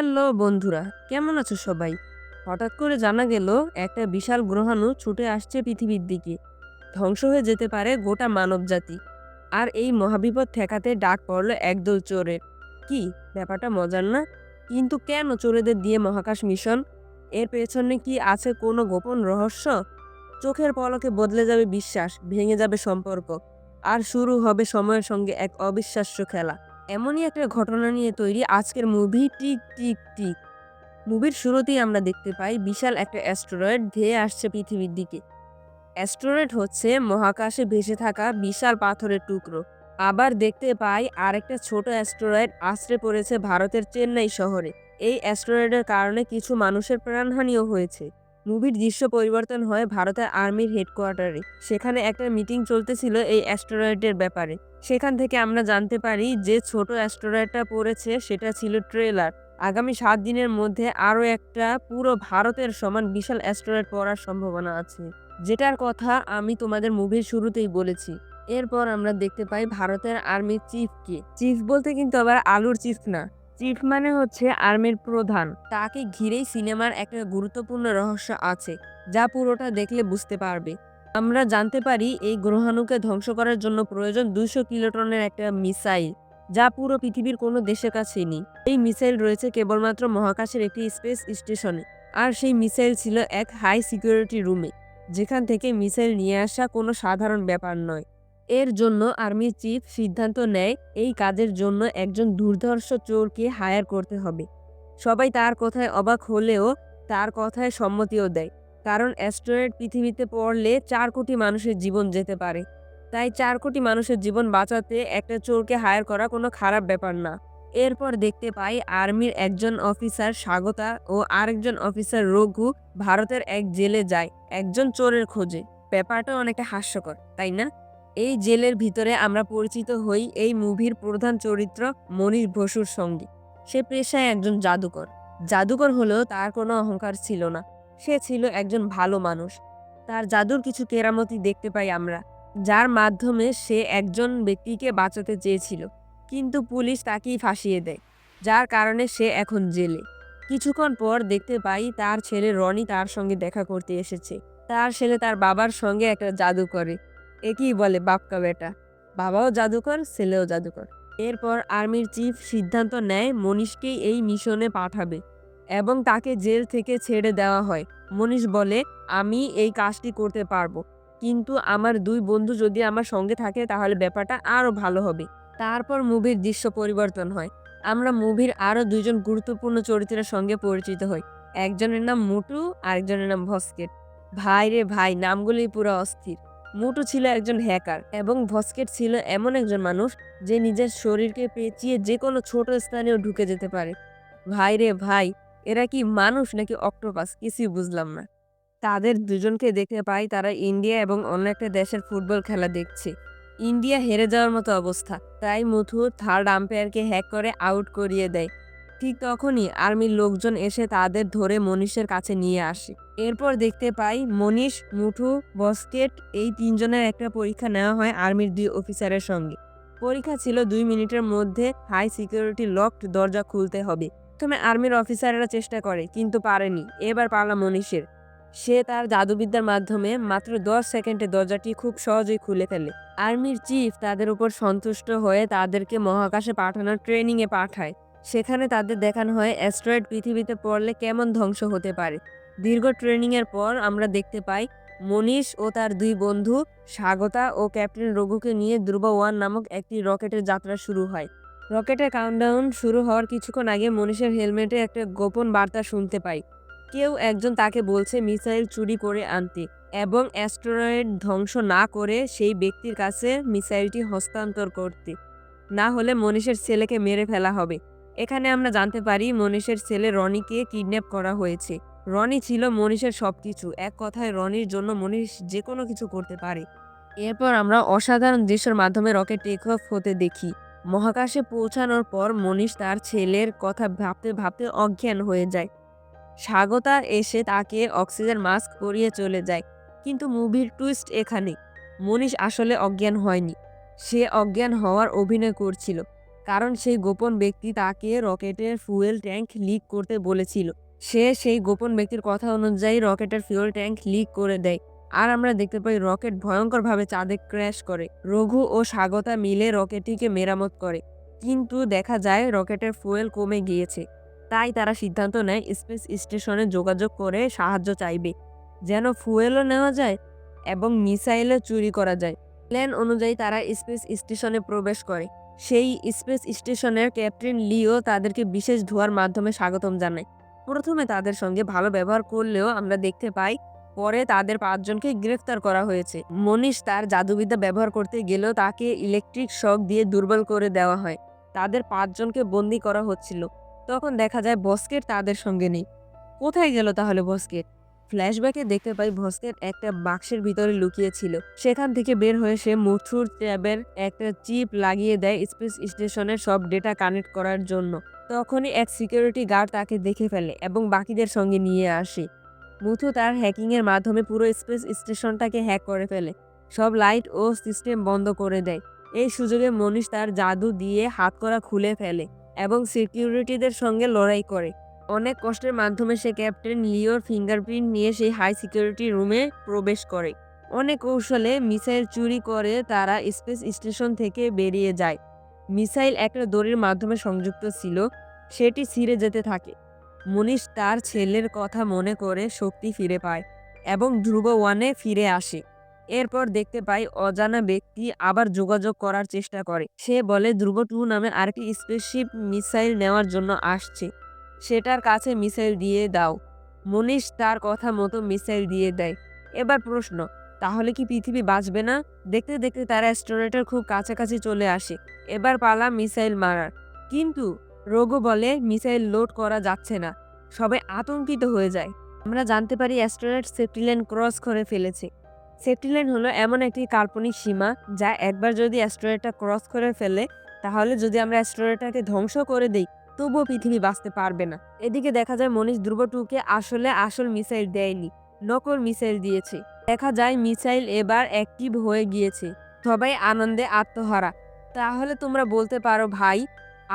Hello বন্ধুরা, কেমন আছো সবাই? হঠাৎ করে জানা গেল, একটা বিশাল গ্রহাণু ছুটে আসছে পৃথিবীর দিকে। ধ্বংস হয়ে যেতে পারে গোটা মানবজাতি। আর এই মহাবিপদ ঠেকাতে ডাক পড়ল একদল চোরের। কি, ব্যাপারটা মজার না? কিন্তু কেন চোরেদের দিয়ে মহাকাশ মিশন? এর পেছনে কি আছে কোনো গোপন রহস্য? চোখের পলকে বদলে যাবে বিশ্বাস, ভেঙে যাবে সম্পর্ক। আর শুরু হবে সময়ের সঙ্গে এক অবিশ্বাস্য খেলা। এমনই একটা ঘটনা নিয়ে তৈরি আজকের মুভি টিক টিক টিক। মুভির শুরুতেই আমরা দেখতে পাই বিশাল একটা অ্যাস্টেরয়েড ধেয়ে আসছে পৃথিবীর দিকে। অ্যাস্টেরয়েড হচ্ছে মহাকাশে ভেসে থাকা বিশাল পাথরের টুকরো। আবার দেখতে পাই আরেকটা ছোট অ্যাস্টেরয়েড আশ্রে পড়েছে ভারতের চেন্নাই শহরে। এই অ্যাস্টেরয়েডের কারণে কিছু মানুষের প্রাণহানিও হয়েছে। মুভির দৃশ্য পরিবর্তন হয় ভারতের আর্মির হেডকোয়ার্টারে। সেখানে একটা মিটিং চলতেছিল এই অ্যাস্টেরয়েডের ব্যাপারে। সেখান থেকে আমরা জানতে পারি যে ছোট অ্যাস্টেরয়েডটা পড়েছে সেটা ছিল ট্রেলার। আগামী সাত দিনের মধ্যে আরও একটা পুরো ভারতের সমান বিশাল অ্যাস্টেরয়েড পড়ার সম্ভাবনা আছে। যেটার কথা আমি তোমাদের মুভির শুরুতেই বলেছি। এরপর আমরা দেখতে পাই ভারতের আর্মির চিফকে। চিফ বলতে কিন্তু আবার আলুর চিফ না। চিফ মানে হচ্ছে আর্মির প্রধান। তাকে ঘিরেই সিনেমার একটা গুরুত্বপূর্ণ রহস্য আছে, যা পুরোটা দেখলে বুঝতে পারবে। আমরা জানতে পারি এই গ্রহাণুকে ধ্বংস করার জন্য প্রয়োজন দুইশো কিলোটনের একটা মিসাইল, যা পুরো পৃথিবীর কোনো দেশের কাছেই নেই। এই মিসাইল রয়েছে কেবলমাত্র মহাকাশের একটি স্পেস স্টেশনে, আর সেই মিসাইল ছিল এক হাই সিকিউরিটি রুমে, যেখান থেকে মিসাইল নিয়ে আসা কোনো সাধারণ ব্যাপার নয়। এর জন্য আর্মির চিফ সিদ্ধান্ত নেয়, এই কাজের জন্য একজন দুর্ধর্ষ চোরকে হায়ার করতে হবে। সবাই তার কথায় অবাক হলেও তার কথায় সম্মতিও দেয়, কারণ অ্যাস্ট্রয়েড পৃথিবীতে পড়লে চার কোটি মানুষের জীবন যেতে পারে। তাই চার কোটি মানুষের জীবন বাঁচাতে একটা চোরকে হায়ার করা কোনো খারাপ ব্যাপার না। এরপর দেখতে পাই আর্মির একজন অফিসার স্বাগতা ও আরেকজন অফিসার রঘু ভারতের এক জেলে যায়, একজন চোরের খোঁজে। ব্যাপারটা অনেকটা হাস্যকর, তাই না? এই জেলের ভিতরে আমরা পরিচিত হই এই মুভির প্রধান চরিত্র মনীষ বসুর সঙ্গে। সে পেশায় একজন জাদুকর। জাদুকর হলেও তার কোনো অহংকার ছিল না। সে ছিল একজন ভালো মানুষ। তার জাদুর কিছু কেরামতি দেখতে পাই আমরা, যার মাধ্যমে সে একজন ব্যক্তিকে বাঁচাতে চেয়েছিল, কিন্তু পুলিশ তাকেই ফাঁসিয়ে দেয়, যার কারণে সে এখন জেলে। কিছুক্ষণ পর দেখতে পাই তার ছেলে রনি তার সঙ্গে দেখা করতে এসেছে। তার ছেলে তার বাবার সঙ্গে একটা জাদু করে একই বলে বাপকা বেটা। বাবাও জাদুকর, ছেলেও জাদুকর। এরপর আর্মির চিফ সিদ্ধান্ত নেয় মনীষকেই এই মিশনে পাঠাবে এবং তাকে জেল থেকে ছেড়ে দেওয়া হয়। মনীষ বলে, আমি এই কাজটি করতে পারব। কিন্তু আমার দুই বন্ধু যদি আমার সঙ্গে থাকে তাহলে ব্যাপারটা আরও ভালো হবে। তারপর মুভির দৃশ্য পরিবর্তন হয়। আমরা মুভির আরও দুইজন গুরুত্বপূর্ণ চরিত্রের সঙ্গে পরিচিত হই। একজনের নাম মুটু, আরেকজনের নাম ভস্কেট। ভাই রে ভাই, নামগুলোই পুরো অস্থির। মুটু ছিল একজন হ্যাকার এবং ভস্কেট ছিল এমন একজন মানুষ যে নিজের শরীরকে পেঁচিয়ে যে কোনো ছোট স্থানেও ঢুকে যেতে পারে। ভাই রে ভাই, এরা কি মানুষ নাকি অক্টোপাস? কিছুই বুঝলাম না। তাদের দুজনকে দেখতে পাই তারা ইন্ডিয়া এবং অন্য একটা দেশের ফুটবল খেলা দেখছে। ইন্ডিয়া হেরে যাওয়ার মতো অবস্থা। তাই মুথু থার্ড আম্পায়ারকে হ্যাক করে আউট করিয়ে দেয়। ঠিক তখনই আর্মির লোকজন এসে তাদের ধরে মনীষের কাছে নিয়ে আসে। এরপর দেখতে পাই মনীষ, মুঠু, বস্কেট এই তিনজনের একটা পরীক্ষা নেওয়া হয় আর্মির দুই অফিসারের সঙ্গে। পরীক্ষা ছিল দুই মিনিটের মধ্যে হাই সিকিউরিটি লকড দরজা খুলতে হবে। প্রথমে আর্মির অফিসাররা চেষ্টা করে, কিন্তু পারেনি। এবার পারলাম মনীষের। সে তার জাদুবিদ্যার মাধ্যমে মাত্র দশ সেকেন্ডে দরজাটি খুব সহজেই খুলে ফেলে। আর্মির চিফ তাদের উপর সন্তুষ্ট হয়ে তাদেরকে মহাকাশে পাঠানোর ট্রেনিংয়ে পাঠায়। সেখানে তাদের দেখানো হয় অ্যাস্ট্রয়েড পৃথিবীতে পড়লে কেমন ধ্বংস হতে পারে। দীর্ঘ ট্রেনিংয়ের পর আমরা দেখতে পাই, মনীষ ও তার দুই বন্ধু, স্বাগতা ও ক্যাপ্টেন রঘুকে নিয়ে ধ্রুব ওয়ান নামক একটি রকেটের যাত্রা শুরু হয়। রকেটের কাউন্টডাউন শুরু হওয়ার কিছুক্ষণ আগে মনীষের হেলমেটে একটা গোপন বার্তা শুনতে পাই। কেউ একজন তাকে বলছে, মিসাইল চুরি করে আনতে। এবং অ্যাস্ট্রয়েড ধ্বংস না করে সেই ব্যক্তির কাছে মিসাইলটি হস্তান্তর করতে। না হলে মনীষের ছেলেকে মেরে ফেলা হবে। এখানে আমরা জানতে পারি মনীষের ছেলে রনিকে কিডন্যাপ করা হয়েছে। রনি ছিল মনীষের সবকিছু, এক কথায় রনির জন্য মনীষ যে কোনো কিছু করতে পারে। এরপর আমরা অসাধারণ দৃশ্যের মাধ্যমে রকেট টেক অফ হতে দেখি। মহাকাশে পৌঁছানোর পর মনীষ তার ছেলের কথা ভাবতে ভাবতে অজ্ঞান হয়ে যায়। স্বাগতা এসে তাকে অক্সিজেন মাস্ক পরিয়ে চলে যায়। কিন্তু মুভির টুইস্ট এখানে। মনীষ আসলে অজ্ঞান হয়নি। সে অজ্ঞান হওয়ার অভিনয় করছিল। কারণ সেই গোপন ব্যক্তি তাকে রকেটের ফুয়েল ট্যাঙ্ক লিক করতে বলেছিল। সে সেই গোপন ব্যক্তির কথা অনুযায়ী রকেটের ফুয়েল ট্যাঙ্ক লিক করে দেয়। আর আমরা দেখতে পাই রকেট ভয়ঙ্করভাবে চাঁদে ক্র্যাশ করে। রঘু ও স্বাগতা মিলে রকেটটিকে মেরামত করে। কিন্তু দেখা যায় রকেটের ফুয়েল কমে গিয়েছে। তাই তারা সিদ্ধান্ত নেয় স্পেস স্টেশনে যোগাযোগ করে সাহায্য চাইবে। যেন ফুয়েলও নেওয়া যায় এবং মিসাইলও চুরি করা যায়। প্ল্যান অনুযায়ী তারা স্পেস স্টেশনে প্রবেশ করে। সেই স্পেস স্টেশনের ক্যাপ্টেন লিও তাদেরকে বিশেষ ধোয়ার মাধ্যমে স্বাগতম জানায়। প্রথমে তাদের সঙ্গে ভালো ব্যবহার করলেও আমরা দেখতে পাই, পরে তাদের পাঁচজনকে গ্রেফতার করা হয়েছে। মনীষ তার জাদুবিদ্যা ব্যবহার করতে গেলেও তাকে ইলেকট্রিক শক দিয়ে দুর্বল করে দেওয়া হয়। তাদের পাঁচজনকে বন্দি করা হচ্ছিল। তখন দেখা যায় বস্কেট তাদের সঙ্গে নেই। কোথায় গেল তাহলে বস্কেট? ফ্ল্যাশব্যাকে দেখতে পাই ভস্কেট একটা বাক্সের ভিতরে লুকিয়ে ছিল। সেখান থেকে বের হয়ে সে মুথুর ট্যাবের একটা চিপ লাগিয়ে দেয় স্পেস স্টেশনের সব ডেটা কানেক্ট করার জন্য। তখনই এক সিকিউরিটি গার্ড তাকে দেখে ফেলে এবং বাকিদের সঙ্গে নিয়ে আসে। মুথু তার হ্যাকিংয়ের মাধ্যমে পুরো স্পেস স্টেশনটাকে হ্যাক করে ফেলে। সব লাইট ও সিস্টেম বন্ধ করে দেয়। এই সুযোগে মনীষ তার জাদু দিয়ে হাতকড়া খুলে ফেলে এবং সিকিউরিটিদের সঙ্গে লড়াই করে। অনেক কষ্টের মাধ্যমে সে ক্যাপ্টেন লিওর ফিঙ্গারপ্রিন্ট নিয়ে সেই হাই সিকিউরিটি রুমে প্রবেশ করে। অনেক কৌশলে মিসাইল চুরি করে তারা স্পেস স্টেশন থেকে বেরিয়ে যায়। মিসাইল একটা দড়ির মাধ্যমে সংযুক্ত ছিল, সেটি ছিঁড়ে যেতে থাকে। মনীষ তার ছেলের কথা মনে করে শক্তি ফিরে পায় এবং ধ্রুব ওয়ানে ফিরে আসে। এরপর দেখতে পাই অজানা ব্যক্তি আবার যোগাযোগ করার চেষ্টা করে। সে বলে, ধ্রুব টু নামে আরেকটি স্পেসশিপ মিসাইল নেওয়ার জন্য আসছে। সেটার কাছে মিসাইল দিয়ে দাও। মনীষ তার কথা মতো মিসাইল দিয়ে দেয়। এবার প্রশ্ন, তাহলে কি পৃথিবী বাঁচবে না? দেখতে দেখতে তারা অ্যাস্ট্রোনেটের খুব কাছাকাছি চলে আসে। এবার পালা মিসাইল মারার। কিন্তু রোগো বলে মিসাইল লোড করা যাচ্ছে না। সবাই আতঙ্কিত হয়ে যায়। আমরা জানতে পারি অ্যাস্ট্রোনেট সেফটি লাইন ক্রস করে ফেলেছে। সেফটি লাইন হলো এমন একটি কাল্পনিক সীমা যা একবার যদি অ্যাস্ট্রয়েডটা ক্রস করে ফেলে, তাহলে যদি আমরা অ্যাস্ট্রোনেটটাকে ধ্বংস করে দেই তবুও পৃথিবী বাঁচতে পারবে না। এদিকে দেখা যায় মনীষ ধ্রুব টুকে আসলে আসল মিসাইল দেয়নি, নকল মিসাইল দিয়েছে। দেখা যায় মিসাইল এবার অ্যাক্টিভ হয়ে গিয়েছে, সবাই আনন্দে আত্মহারা। তাহলে তোমরা বলতে পারো ভাই,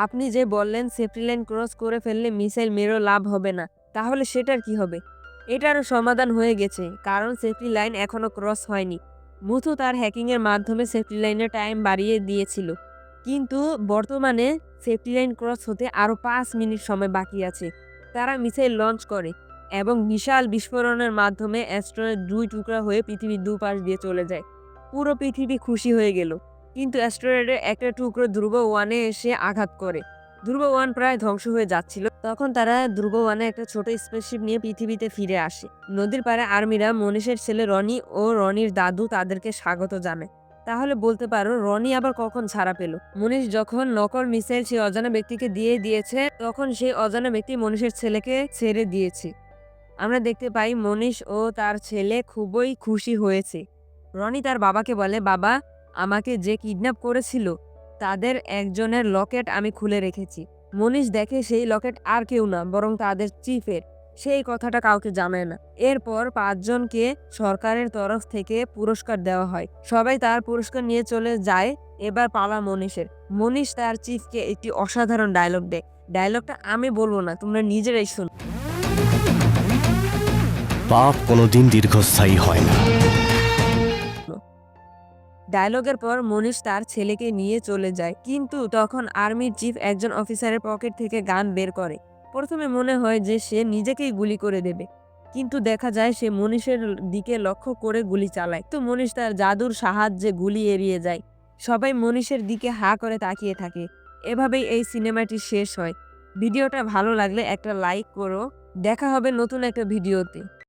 আপনি যে বললেন সেফটি লাইন ক্রস করে ফেললে মিসাইল মেরো লাভ হবে না, তাহলে সেটার কি হবে? এটারও সমাধান হয়ে গেছে, কারণ সেফটি লাইন এখনও ক্রস হয়নি। মুথু তার হ্যাকিংয়ের মাধ্যমে সেফটি লাইনের টাইম বাড়িয়ে দিয়েছিল। কিন্তু বর্তমানে সেফটি লাইন ক্রস হতে আরও পাঁচ মিনিট সময় বাকি আছে। তারা মিসাইল লঞ্চ করে এবং বিশাল বিস্ফোরণের মাধ্যমে অ্যাস্ট্রয়েড দুই টুকরা হয়ে পৃথিবীর দুপাশ দিয়ে চলে যায়। পুরো পৃথিবী খুশি হয়ে গেল। কিন্তু অ্যাস্ট্রয়েডের একটা টুকরো ধ্রুব ওয়ানে এসে আঘাত করে। ধ্রুব ওয়ান প্রায় ধ্বংস হয়ে যাচ্ছিল। তখন তারা ধ্রুব ওয়ানে একটা ছোট স্পেসশিপ নিয়ে পৃথিবীতে ফিরে আসে। নদীর পাড়ে আর্মিরা মনীষের ছেলে রনি ও রনির দাদু তাদেরকে স্বাগত জানায়। তাহলে বলতে পারো রনি আবার কখন ছাড়া পেল? মনীষ যখন নকল মিসাইল সেই অজানা ব্যক্তিকে দিয়ে দিয়েছে, তখন সেই অজানা ব্যক্তি মনীষের ছেলেকে ছেড়ে দিয়েছে। আমরা দেখতে পাই মনীষ ও তার ছেলে খুবই খুশি হয়েছে। রনি তার বাবাকে বলে, বাবা, আমাকে যে কিডন্যাপ করেছিল, তাদের একজনের লকেট আমি খুলে রেখেছি। মনীষ দেখে সেই লকেট আর কেউ না, বরং তাদের চিফের। সেই কথাটা কাউকে জানায় না। এরপর পাঁচজনকে সরকারের তরফ থেকে পুরস্কার দেওয়া হয়। সবাই তার পুরস্কার নিয়ে চলে যায়। এবার পালা মনীষের। মনীষ তার চিফকে একটি অসাধারণ ডায়লগ দেয়। ডায়লগটা আমি বলব না তোমরা নিজেরাই শুনো। পাপ কোনোদিন দীর্ঘস্থায়ী হয় না। ডায়লগের পর মনীষ তার ছেলেকে নিয়ে চলে যায়। কিন্তু তখন আর্মির চিফ একজন অফিসারের পকেট থেকে গান বের করে। প্রথমে মনে হয় যে সে নিজেকেই গুলি করে দেবে। কিন্তু দেখা যায় সে মনীষের দিকে লক্ষ্য করে গুলি চালায়। তো মনীষ তার জাদুর সাহায্যে গুলি এড়িয়ে যায়। সবাই মনীষের দিকে হা করে তাকিয়ে থাকে। এভাবেই এই সিনেমাটি শেষ হয়। ভিডিওটা ভালো লাগলে একটা লাইক করো। দেখা হবে নতুন একটা ভিডিওতে।